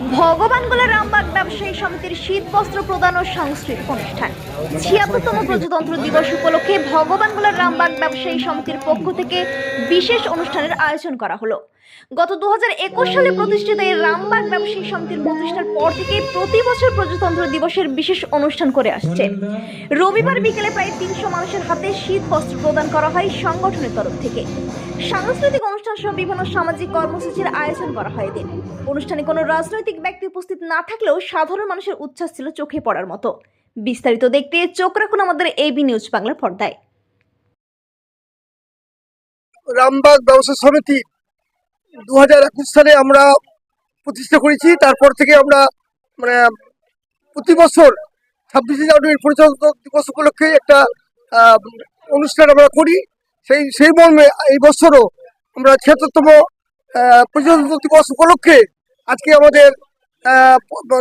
네. ভগবানগোলা রামবাগ ব্যবসায়ী সমিতির শীত বস্ত্র প্রদান ও সাংস্কৃতিক অনুষ্ঠান। ছিয়াত্তরতম প্রজাতন্ত্র দিবস উপলক্ষে ভগবানগোলার রামবাগ ব্যবসায়ী সমিতির পক্ষ থেকে বিশেষ অনুষ্ঠানের আয়োজন করা হলো। গত দু সালে প্রতিষ্ঠিত এই রামবাগ ব্যবসায়ী সমিতির প্রতিষ্ঠার পর থেকে প্রতি বছর প্রজাতন্ত্র দিবসের বিশেষ অনুষ্ঠান করে আসছে। রবিবার বিকেলে প্রায় তিনশো মানুষের হাতে শীত বস্ত্র প্রদান করা হয় সংগঠনের তরফ থেকে। সাংস্কৃতিক অনুষ্ঠান সহ বিভিন্ন সামাজিক কর্মসূচির আয়োজন করা হয় এদিন। অনুষ্ঠানে কোনো রাজনৈতিক ব্যক্তি উপস্থিত না থাকলেও সাধারণ মানুষের উচ্ছ্বাস ছিল চোখে পড়ার মতো। বিস্তারিত দেখতে চোখ রাখুন আমাদের এবি নিউজ বাংলার পর্দায়। রামবাগ ব্যবসা সমিতি দু হাজার একুশ সালে আমরা প্রতিষ্ঠা করেছি। তারপর থেকে আমরা মানে প্রতি বছর ছাব্বিশে জানুয়ারি পরিচালক দিবস উপলক্ষে একটা অনুষ্ঠান আমরা করি। সেই সেই মর্মে এই বছরও আমরা ছিয়াত্তরতম প্রজাতন্ত্র দিবস উপলক্ষে আজকে আমাদের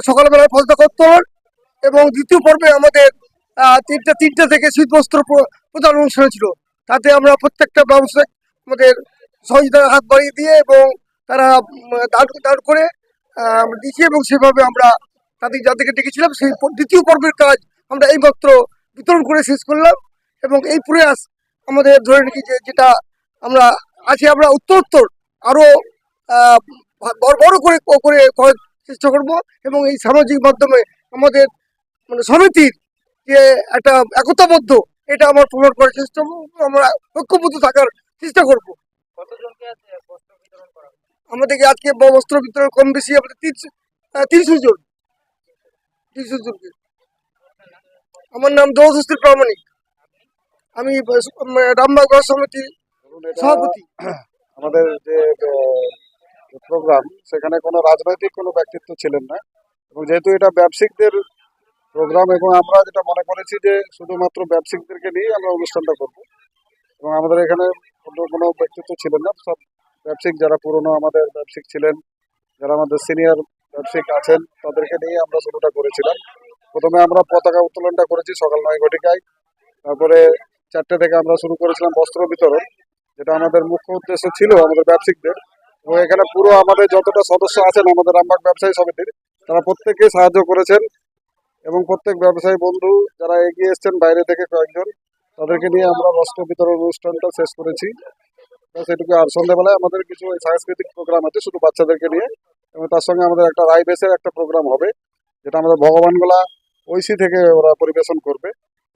সকালবেলায় ফলতা কর্তন এবং দ্বিতীয় পর্বে আমাদের তিনটা তিনটা থেকে শীতবস্ত্র প্র- প্রদান অনুষ্ঠান ছিল। তাতে আমরা প্রত্যেকটা ব্যবসায়িক আমাদের সহযোগিতার হাত বাড়িয়ে দিয়ে এবং তারা দাঁড় দাঁড় করে দিয়েছি এবং সেভাবে আমরা তাদের যাদেরকে ডেকেছিলাম, সেই দ্বিতীয় পর্বের কাজ আমরা এই মাত্র বিতরণ করে শেষ করলাম এবং এই প্রয়াস আমাদের ধরে নাকি যে যেটা আমরা আছি, আমরা উত্তরোত্তর আরও বড় বড় করে করে চেষ্টা করব এবং এই সামাজিক মাধ্যমে আমাদের মানে সমিতির যে একটা একতাবদ্ধ এটা আমার প্রমাণ করার চেষ্টা করব আমরা ঐক্যবদ্ধ থাকার চেষ্টা করব। আমাদেরকে আজকে বস্ত্র বিতরণ কম বেশি আমাদের তিনশো তিনশো জন। তিনশো জনকে। আমার নাম দৌহস্তির প্রামাণিক। আমি রামবাগ গড় সমিতির সভাপতি। আমাদের যে প্রোগ্রাম সেখানে কোনো রাজনৈতিক কোনো ব্যক্তিত্ব ছিলেন না। এবং যেহেতু এটা ব্যবসায়িকদের প্রোগ্রাম এবং আমরা যেটা মনে করেছি যে শুধুমাত্র ব্যবসায়িকদেরকে নিয়ে আমরা অনুষ্ঠানটা করব, এবং আমাদের এখানে অন্য কোনো ব্যক্তিত্ব ছিলেন না, সব ব্যবসায়িক যারা পুরনো আমাদের ব্যবসায়িক ছিলেন, যারা আমাদের সিনিয়র ব্যবসায়িক আছেন, তাদেরকে নিয়ে আমরা শুরুটা করেছিলাম। প্রথমে আমরা পতাকা উত্তোলনটা করেছি সকাল নয় ঘটিকায়। তারপরে চারটে থেকে আমরা শুরু করেছিলাম বস্ত্র বিতরণ, যেটা আমাদের মুখ্য উদ্দেশ্য ছিল আমাদের ব্যবসায়িকদের। এবং এখানে পুরো আমাদের যতটা সদস্য আছেন, আমাদের রামবাগ ব্যবসায়ী সমিতির, তারা প্রত্যেকেই সাহায্য করেছেন। এবং প্রত্যেক ব্যবসায়ী বন্ধু যারা এগিয়ে এসেছেন, বাইরে থেকে কয়েকজন, তাদেরকে নিয়ে আমরা বস্ত্র বিতরণ অনুষ্ঠানটা শেষ করেছি। সেটুকু আর সন্ধ্যাবেলায় আমাদের কিছু সাংস্কৃতিক প্রোগ্রাম আছে, শুধু বাচ্চাদেরকে নিয়ে। এবং তার সঙ্গে আমাদের একটা রায় বেসের একটা প্রোগ্রাম হবে, যেটা আমাদের ভগবানগোলা ঐশী থেকে ওরা পরিবেশন করবে।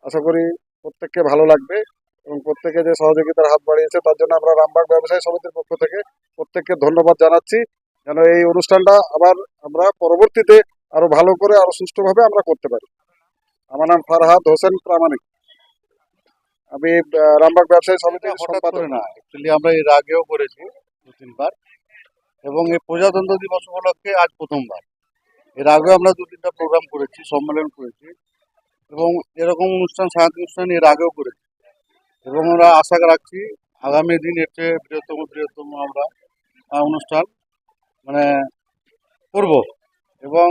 আশা করি প্রত্যেককে ভালো লাগবে। এবং প্রত্যেকে যে সহযোগিতার হাত বাড়িয়েছে তার জন্য আমরা রামবাগ ব্যবসায়ী সমিতির পক্ষ থেকে প্রত্যেককে ধন্যবাদ জানাচ্ছি। যেন এই অনুষ্ঠানটা আবার আমরা পরবর্তীতে আরও ভালো করে আরও সুষ্ঠুভাবে আমরা করতে পারি। আমার নাম ফারহাদ হোসেন প্রামাণিক। আমি রামবাগ ব্যবসায়ী সমিতির হঠাৎ সম্পাদক। না। অ্যাকচুয়ালি আমরা এর আগেও করেছি দু তিনবার। এবং এই প্রজাতন্ত্র দিবস উপলক্ষে আজ প্রথমবার। এর আগেও আমরা দু তিনটা প্রোগ্রাম করেছি সম্মেলন করেছি। এবং এরকম অনুষ্ঠান সাংস্কৃতিক অনুষ্ঠান এর আগেও করেছি। এবং আমরা আশা রাখছি আগামী দিন এর চেয়ে বৃহত্তম বৃহত্তম আমরা অনুষ্ঠান মানে করব। এবং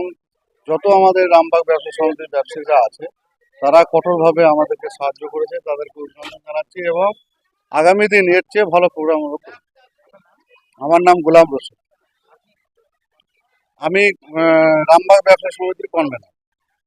যত আমাদের রামবাগ ব্যবসা সমিতির ব্যবসায়ীরা আছে, তারা কঠোরভাবে আমাদেরকে সাহায্য করেছে, তাদেরকে অভিনন্দন জানাচ্ছি এবং আগামী দিন এর চেয়ে ভালো প্রোগ্রাম আমরা নাম গোলাম রসুল আমি রামবাগ ব্যবসা সমিতির কনভেনার